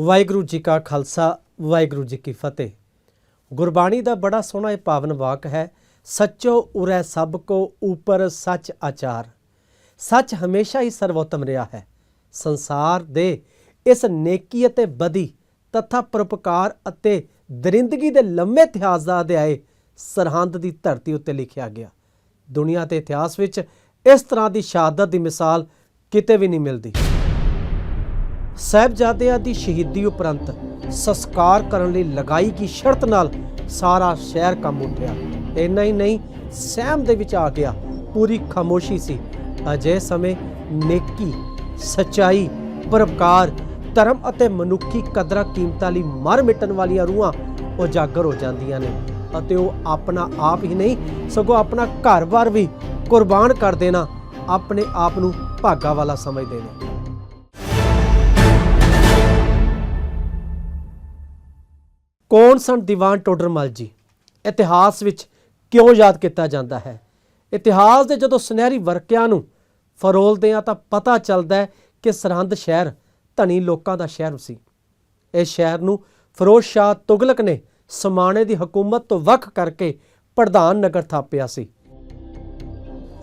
ਵਾਹਿਗੁਰੂ ਜੀ ਕਾ ਖਾਲਸਾ, ਵਾਹਿਗੁਰੂ ਜੀ ਕੀ ਫਤਿਹ। ਗੁਰਬਾਣੀ ਦਾ ਬੜਾ ਸੋਹਣਾ ਇਹ ਪਾਵਨ ਵਾਕ ਹੈ, ਸੱਚੋ ਉਰੈ ਸਭ ਕੋ ਉਪਰ ਸੱਚ ਆਚਾਰ। ਸੱਚ ਹਮੇਸ਼ਾ ਹੀ ਸਰਵੋਤਮ ਰਿਹਾ ਹੈ। ਸੰਸਾਰ ਦੇ ਇਸ ਨੇਕੀ ਅਤੇ ਬਦੀ ਤਥਾ ਪਰਪਕਾਰ ਅਤੇ ਦਰਿੰਦਗੀ ਦੇ ਲੰਮੇ ਇਤਿਹਾਸ ਦਾ ਅਧਿਆਇ ਸਰਹੰਦ ਦੀ ਧਰਤੀ ਉੱਤੇ ਲਿਖਿਆ ਗਿਆ। ਦੁਨੀਆ ਦੇ ਇਤਿਹਾਸ ਵਿੱਚ ਇਸ ਤਰ੍ਹਾਂ ਦੀ ਸ਼ਹਾਦਤ ਦੀ ਮਿਸਾਲ ਕਿਤੇ ਵੀ ਨਹੀਂ ਮਿਲਦੀ। ਸਾਹਿਬਜ਼ਾਦਿਆਂ ਦੀ ਸ਼ਹੀਦੀ ਉਪਰੰਤ ਸੰਸਕਾਰ ਕਰਨ ਲਈ ਲਗਾਈ ਗਈ ਸ਼ਰਤ ਨਾਲ ਸਾਰਾ ਸ਼ਹਿਰ ਕੰਮ ਉੱਠਿਆ। ਇੰਨਾ ਹੀ ਨਹੀਂ, ਸਹਿਮ ਦੇ ਵਿੱਚ ਆ ਗਿਆ। ਪੂਰੀ ਖਾਮੋਸ਼ੀ ਸੀ। ਅਜੇ ਸਮੇਂ ਨੇਕੀ, ਸਚਾਈ ਪਰਪਕਾਰ ਧਰਮ ਅਤੇ ਮਨੁੱਖੀ ਕਦਰਾਂ ਕੀਮਤਾਂ ਲਈ ਮਰ ਮਿਟਣ ਵਾਲੀਆਂ ਰੂਹਾਂ ਉਜਾਗਰ ਹੋ ਜਾਂਦੀਆਂ ਨੇ ਅਤੇ ਉਹ ਆਪਣਾ ਆਪ ਹੀ ਨਹੀਂ, ਸਗੋਂ ਆਪਣਾ ਘਰ-ਬਾਰ ਵੀ ਕੁਰਬਾਨ ਕਰ ਦੇਣਾ ਆਪਣੇ ਆਪ ਨੂੰ ਭਾਗਾ ਵਾਲਾ ਸਮਝਦੇ ਨੇ। ਕੌਣ ਸਨ ਦੀਵਾਨ ਟੋਡਰਮਲ ਜੀ? ਇਤਿਹਾਸ ਵਿੱਚ ਕਿਉਂ ਯਾਦ ਕੀਤਾ ਜਾਂਦਾ ਹੈ? ਇਤਿਹਾਸ ਦੇ ਜਦੋਂ ਸੁਨਹਿਰੀ ਵਰਕਿਆਂ ਨੂੰ ਫਰੋਲਦੇ ਆ ਤਾਂ ਪਤਾ ਚੱਲਦਾ ਹੈ ਕਿ ਸਰਹੰਦ ਸ਼ਹਿਰ ਧਨੀ ਲੋਕਾਂ ਦਾ ਸ਼ਹਿਰ ਸੀ। ਇਸ ਸ਼ਹਿਰ ਨੂੰ ਫਿਰੋਜ਼ ਸ਼ਾਹ ਤੁਗਲਕ ਨੇ ਸਮਾਣੇ ਦੀ ਹਕੂਮਤ ਤੋਂ ਵੱਖ ਕਰਕੇ ਪ੍ਰਧਾਨ ਨਗਰ ਥਾਪਿਆ ਸੀ।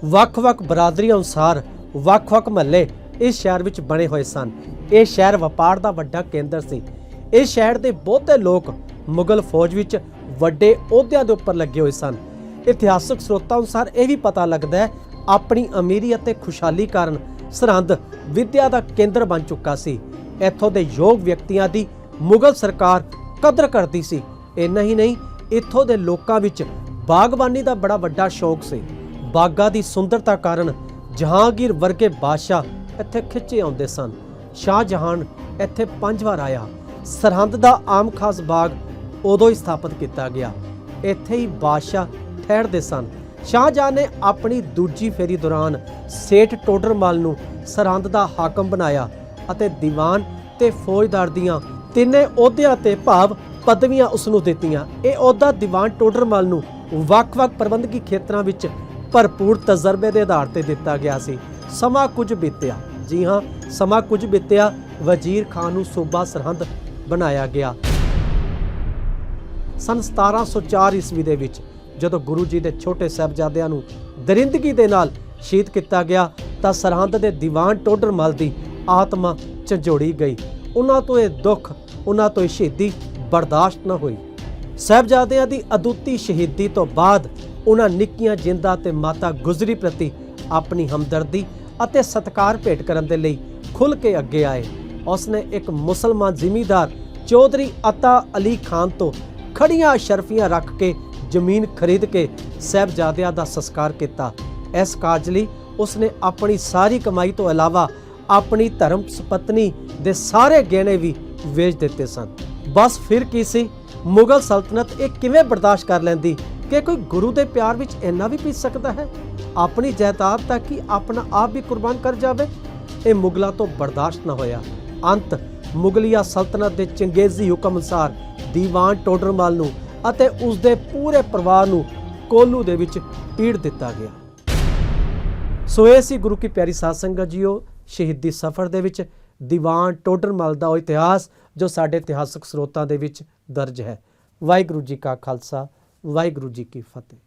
ਵੱਖ-ਵੱਖ ਬਰਾਦਰੀ ਅਨੁਸਾਰ ਵੱਖ-ਵੱਖ ਮਹੱਲੇ ਇਸ ਸ਼ਹਿਰ ਵਿੱਚ ਬਣੇ ਹੋਏ ਸਨ। ਇਹ ਸ਼ਹਿਰ ਵਪਾਰ ਦਾ ਵੱਡਾ ਕੇਂਦਰ ਸੀ। ਇਸ ਸ਼ਹਿਰ ਦੇ ਬਹੁਤੇ ਲੋਕ ਮੁਗਲ ਫੌਜ ਵਿੱਚ ਵੱਡੇ ਅਹੁਦਿਆਂ ਦੇ ਉੱਪਰ ਲੱਗੇ ਹੋਏ ਸਨ। ਇਤਿਹਾਸਕ ਸਰੋਤਾਂ ਅਨੁਸਾਰ ਇਹ ਵੀ ਪਤਾ ਲੱਗਦਾ ਹੈ, ਆਪਣੀ ਅਮੀਰੀ ਅਤੇ ਖੁਸ਼ਹਾਲੀ ਕਾਰਨ ਸਰਹੰਦ ਵਿਦਿਆ ਦਾ ਕੇਂਦਰ ਬਣ ਚੁੱਕਾ ਸੀ। ਇੱਥੋਂ ਦੇ ਯੋਗ ਵਿਅਕਤੀਆਂ ਦੀ ਮੁਗਲ ਸਰਕਾਰ ਕਦਰ ਕਰਦੀ ਸੀ। ਇੰਨਾ ਹੀ ਨਹੀਂ, ਇੱਥੋਂ ਦੇ ਲੋਕਾਂ ਵਿੱਚ ਬਾਗਬਾਨੀ ਦਾ ਬੜਾ ਵੱਡਾ ਸ਼ੌਕ ਸੀ। ਬਾਗਾਂ ਦੀ ਸੁੰਦਰਤਾ ਕਾਰਨ ਜਹਾਂਗੀਰ ਵਰਗੇ ਬਾਦਸ਼ਾਹ ਇੱਥੇ ਖਿੱਚੇ ਆਉਂਦੇ ਸਨ। ਸ਼ਾਹ ਜਹਾਨ ਇੱਥੇ ਪੰਜ ਵਾਰ ਆਇਆ। ਸਰਹੰਦ ਦਾ ਆਮ ਖਾਸ ਬਾਗ ਉਦੋਂ ਹੀ ਸਥਾਪਿਤ ਕੀਤਾ ਗਿਆ। ਇੱਥੇ ਹੀ ਬਾਦਸ਼ਾਹ ਠਹਿਰਦੇ ਸਨ। ਸ਼ਾਹਜਹਾਨ ਨੇ ਆਪਣੀ ਦੂਜੀ ਫੇਰੀ ਦੌਰਾਨ ਸੇਠ ਟੋਡਰਮਲ ਨੂੰ ਸਰਹੰਦ ਦਾ ਹਾਕਮ ਬਣਾਇਆ ਅਤੇ ਦੀਵਾਨ ਤੇ ਫੌਜਦਾਰ ਦੀਆਂ ਤਿੰਨੇ ਅਹੁਦਿਆਂ ਤੇ ਭਾਵ ਪਦਵੀਆਂ ਉਸ ਨੂੰ ਦਿੱਤੀਆਂ। ਇਹ ਅਹੁਦਾ ਦੀਵਾਨ ਟੋਡਰਮਲ ਨੂੰ ਵੱਖ-ਵੱਖ ਪ੍ਰਬੰਧਕੀ ਖੇਤਰਾਂ ਵਿੱਚ ਭਰਪੂਰ ਤਜਰਬੇ ਦੇ ਆਧਾਰ ਤੇ ਦਿੱਤਾ ਗਿਆ ਸੀ। ਸਮਾਂ ਕੁਝ ਬੀਤਿਆ। ਜੀ ਹਾਂ, ਸਮਾਂ ਕੁਝ ਬੀਤਿਆ। ਵਜ਼ੀਰ ਖਾਨ ਨੂੰ ਸੂਬਾ ਸਰਹੰਦ ਬਣਾਇਆ ਗਿਆ। ਸਨ 1704 ਈਸਵੀ ਦੇ ਵਿੱਚ, ਜਦੋਂ ਗੁਰੂ ਜੀ ਦੇ ਛੋਟੇ ਸਾਹਿਬਜ਼ਾਦਿਆਂ ਨੂੰ ਦਰਿੰਦਗੀ ਦੇ ਨਾਲ ਸ਼ਹੀਦ ਕੀਤਾ ਗਿਆ, ਤਾਂ ਸਰਹੰਦ ਦੇ ਦੀਵਾਨ ਟੋਡਰਮਲ ਦੀ ਆਤਮਾ ਝੰਜੋੜੀ ਗਈ। ਉਹਨਾਂ ਤੋਂ ਇਹ ਦੁੱਖ, ਉਹਨਾਂ ਤੋਂ ਇਹ ਸ਼ਹੀਦੀ ਬਰਦਾਸ਼ਤ ਨਾ ਹੋਈ। ਸਾਹਿਬਜ਼ਾਦਿਆਂ ਦੀ ਅਦੁੱਤੀ ਸ਼ਹੀਦੀ ਤੋਂ ਬਾਅਦ ਉਹਨਾਂ ਨਿੱਕੀਆਂ ਜਿੰਦਾਂ ਤੇ ਮਾਤਾ ਗੁਜਰੀ ਪ੍ਰਤੀ ਆਪਣੀ ਹਮਦਰਦੀ ਅਤੇ ਸਤਿਕਾਰ ਭੇਟ ਕਰਨ ਦੇ ਲਈ ਖੁੱਲ੍ਹ ਕੇ ਅੱਗੇ ਆਏ। ਉਸਨੇ ਇੱਕ ਮੁਸਲਮਾਨ ਜ਼ਿਮੀਦਾਰ ਚੌਧਰੀ ਅਤਾ ਅਲੀ ਖਾਨ ਤੋਂ ਖੜੀਆਂ ਸ਼ਰਫੀਆਂ ਰੱਖ ਕੇ ਜ਼ਮੀਨ ਖਰੀਦ ਕੇ ਸਹਿਬਜ਼ਾਦਿਆਂ ਦਾ ਸੰਸਕਾਰ ਕੀਤਾ। ਇਸ ਕਾਰਜ ਲਈ ਉਸਨੇ ਆਪਣੀ ਸਾਰੀ ਕਮਾਈ ਤੋਂ ਇਲਾਵਾ ਆਪਣੀ ਧਰਮ ਸੁਪਤਨੀ ਦੇ ਸਾਰੇ ਗਹਿਣੇ ਵੀ ਵੇਚ ਦਿੱਤੇ ਸਨ। ਬਸ ਫਿਰ ਕੀ ਸੀ? ਮੁਗਲ ਸਲਤਨਤ ਇਹ ਕਿਵੇਂ ਬਰਦਾਸ਼ਤ ਕਰ ਲੈਂਦੀ ਕਿ ਕੋਈ ਗੁਰੂ ਦੇ ਪਿਆਰ ਵਿੱਚ ਇੰਨਾ ਵੀ ਪੀ ਸਕਦਾ ਹੈ? ਆਪਣੀ ਜਾਇਦਾਦ ਤੱਕ ਕਿ ਆਪਣਾ ਆਪ ਵੀ ਕੁਰਬਾਨ ਕਰ ਜਾਵੇ? ਇਹ ਮੁਗਲਾਂ ਤੋਂ ਬਰਦਾਸ਼ਤ ਨਾ ਹੋਇਆ। ਅੰਤ ਮੁਗਲਿਆ ਸਲਤਨਤ ਦੇ ਚੰਗੇਜ਼ੀ ਹੁਕਮ ਅਨੁਸਾਰ ਦੀਵਾਨ ਟੋਡਰਮਲ ਨੂੰ ਅਤੇ ਉਸ ਦੇ ਪੂਰੇ ਪਰਿਵਾਰ ਨੂੰ ਕੋਲੂ ਦੇ ਵਿੱਚ ਪੀੜ ਦਿੱਤਾ ਗਿਆ। ਸੋ ਇਹ ਸੀ ਗੁਰੂ ਕੀ ਪਿਆਰੀ ਸਾਧ ਸੰਗਤ ਜੀਓ, ਸ਼ਹੀਦੀ ਸਫ਼ਰ ਦੇ ਵਿੱਚ ਦੀਵਾਨ ਟੋਡਰਮਲ ਦਾ ਉਹ ਇਤਿਹਾਸ ਜੋ ਸਾਡੇ ਇਤਿਹਾਸਕ ਸਰੋਤਾਂ ਦੇ ਵਿੱਚ ਦਰਜ ਹੈ। ਵਾਹਿਗੁਰੂ ਜੀ ਕਾ ਖਾਲਸਾ, ਵਾਹਿਗੁਰੂ ਜੀ ਕੀ ਫਤਿਹ।